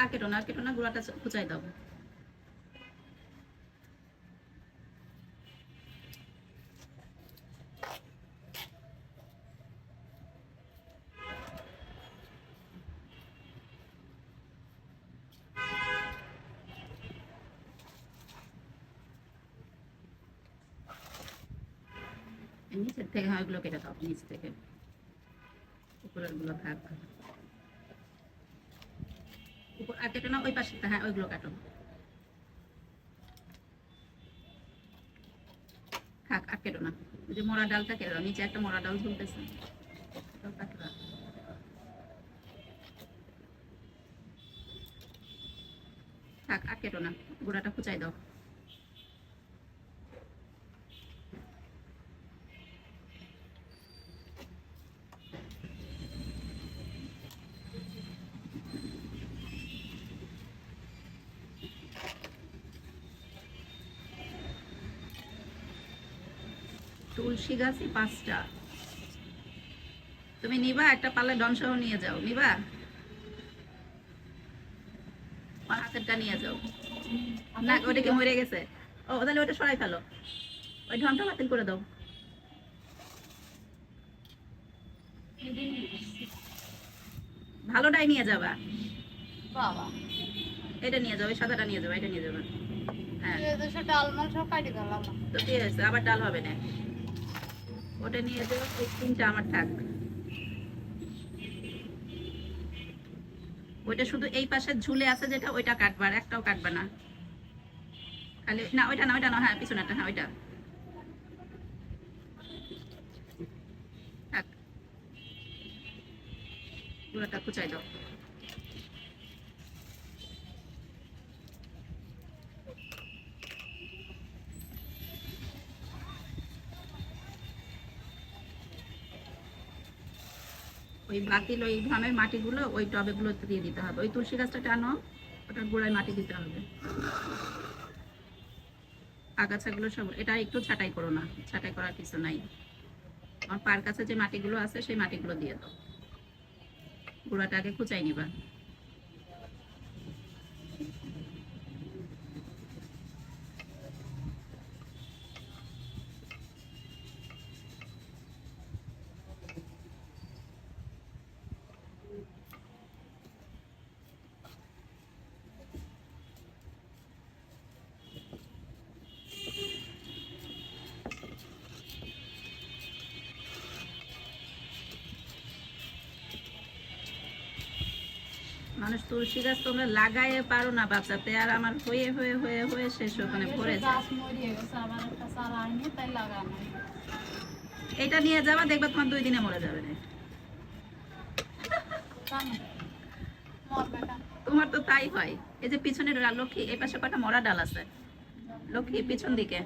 আর কেটো না আর না গুঁড়াটা কুচাই দাও। নিচের থেকে, হয় ওগুলো কেটে দাও, নিচ থেকে। উপরেরগুলো থাক আর কেটে না, ওই হ্যাঁ থাক, আর কেটো না। যে মরা ডালটা কেটে, নিচে একটা মরা ডাল ঝুলতেছে। থাক, আর কেটো না। গোড়াটা খুচাই দাও। তুলসী গাছই পাঁচটা। তুমি নিবা একটা পাল্লা ডনসহ নিয়ে যাও। নিবা? হাতেরটা নিয়ে যাও। না ওটা কি মরে গেছে। ও তাহলে ওটা সরাই ফেলো। ওই ঢংটা বাতিল করে দাও। ভালোটাই নিয়ে যাবা। বাবা। এটা নিয়ে যাও ওই সাদাটা নিয়ে যাবা এটা নিয়ে যাবা। হ্যাঁ। ডাল কাটি দিলাম তো কি হয়েছে? আবার ডাল হবে না। ওটা নিয়ে এই তিনটা আমার থাক। ওইটা শুধু এই পাশে ঝুলে আছে যেটা, ওইটা কাটবা আর একটাও কাটবা না। খালি, না, ওইটা না ওইটা না হ্যাঁ পিছনেটা হ্যাঁ ওইটা। থাক। পুরোটা কুচাই দাও। ওই বাতিল ওই ধানের মাটিগুলো ওই টবেগুলোতে দিয়ে দিতে হবে। ওই তুলসী গাছটা টানো, ওটার গোড়ায় মাটি দিতে হবে। আগাছাগুলো সব, এটা একটু ছাটাই করো না, ছাটাই করার কিছু নাই। আমার পার কাছে যে মাটিগুলো আছে, সেই মাটিগুলো দিয়ে দাও। গুঁড়াটা আগে খুচাই নিবা। মানুষ তুলসী গাছ তোমরা লাগাইয়ে পারো না বাচ্চাতে আর আমার হয়ে হয়ে হয়ে হয়ে শেষ ওখানে ভরে যায়। এটা নিয়ে যাবা দেখবে তোমার দুই দিনে মরে যাবে তোমার তো তাই হয়। এই যে পিছনের লক্ষ্মী এই পাশে কটা মরা ডাল আছে? লক্ষ্মী পিছন দিকে।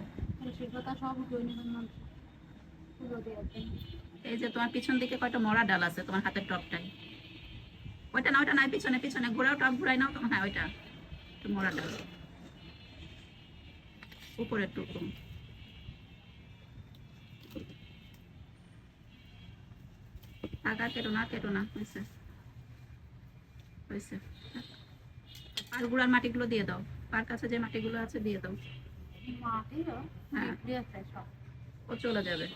এই যে তোমার পিছন দিকে কয়টা মরা ডাল আছে তোমার হাতের টপটাই ওইটা না ওইটা নাই পিছনে পিছনে ঘোরাও টপ ঘুরাই নাও তোমার হ্যাঁ ওইটা। মরা উপরের টুকু আগা কেটো না কেটো না হয়েছে। হয়েছে। আর গুড়ার মাটিগুলো দিয়ে দাও। পার কাছে যে মাটিগুলো আছে দিয়ে দাও। মাটিও হ্যাঁ। ও চলে যাবে।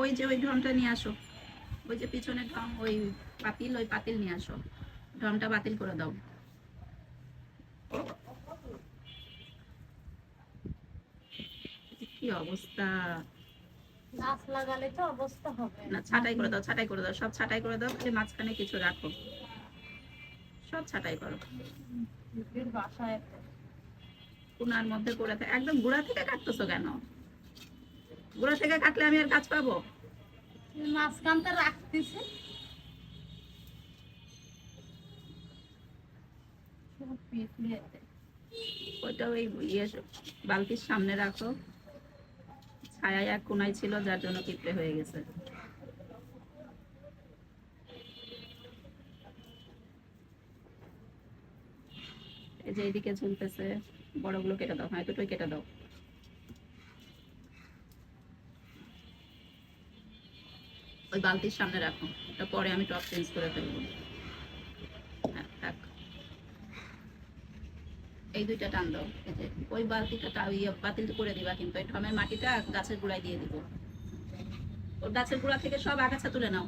ওই যে ওই ড্রামটা নিয়ে আসো। ওই যে পিছনের ড্রাম ওই পাতিল ওই পাতিল নিয়ে আসো। ড্রামটা বাতিল করে দাও। কি অবস্থা? গাছ লাগালে তো অবস্থা হবে। না ছাটাই করে দাও ছাটাই করে দাও সব ছাটাই করে দাও খালি মাঝখানে কিছু রাখো। সব ছাটাই করো। বাসায় কোনার মধ্যে করে একদম গোড়া থেকে কাটতেছো কেন? গোড়া থেকে কাটলে আমি আর কাজ পাবো? মাঝখানটা রাখতেছি। সব পিছলিয়েছে ওইটা ওই ইয়ে বালতির সামনে রাখো। ছায়া এক কোনায় ছিল, যার জন্য কিপটে হয়ে গেছে। এই যে এইদিকে ঝুলতেছে বড়গুলো কেটে দাও হ্যাঁ দুটোই কেটে দাও। ওই বালতির সামনে রাখো। এটা পরে আমি টপ চেঞ্জ করে ফেলব। হ্যাঁ এই দুইটা টান দাও। ওই বালতিটা বাতিল করে দিবা কিন্তু। এই টমের মাটিটা গাছের গোড়ায় দিয়ে দিব। ওর গাছের গোড়া থেকে সব আগাছা তুলে নাও।